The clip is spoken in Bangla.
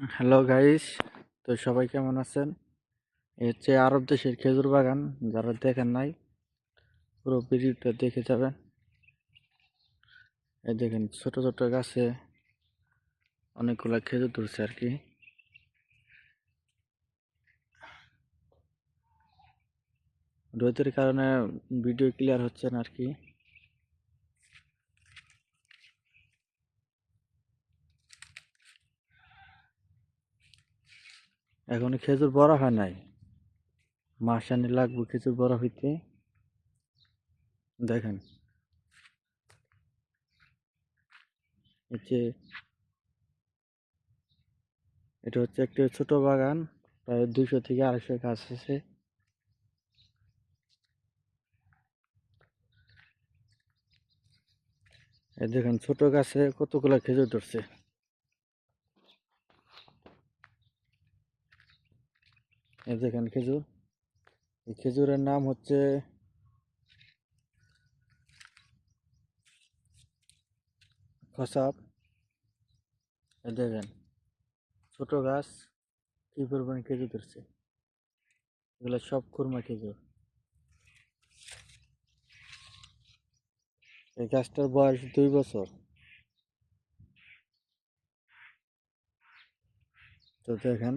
হ্যালো গাইস, তো সবাই কেমন আছেন? এ হচ্ছে আরব দেশের খেজুর বাগান, যারা দেখেন নাই, পুরো ভিডিওটা দেখে যাবেন। এই দেখেন ছোট ছোট গাছে অনেকগুলো খেজুর ধরছে আর কি। রোদের কারণে ভিডিও ক্লিয়ার হচ্ছে না আর কি। এখন খেজুর বড় হয় নাই। মাসানি লাগবে খেজুর বড় হইতে। দেখেন। এটা হচ্ছে একটি ছোট বাগান, প্রায় দুইশো থেকে আড়াইশো গাছ আছে। দেখেন ছোট গাছে কতগুলো খেজুর ধরছে। এই দেখেন খেজুর। এই খেজুরের নাম হচ্ছে খসাব এই দেখেন, ছোট গাছ, কি পরিমাণ খেজুর ধরছে? এগুলো সব খুরমা খেজুর। এই গাছটার বয়স দুই বছর। তো দেখেন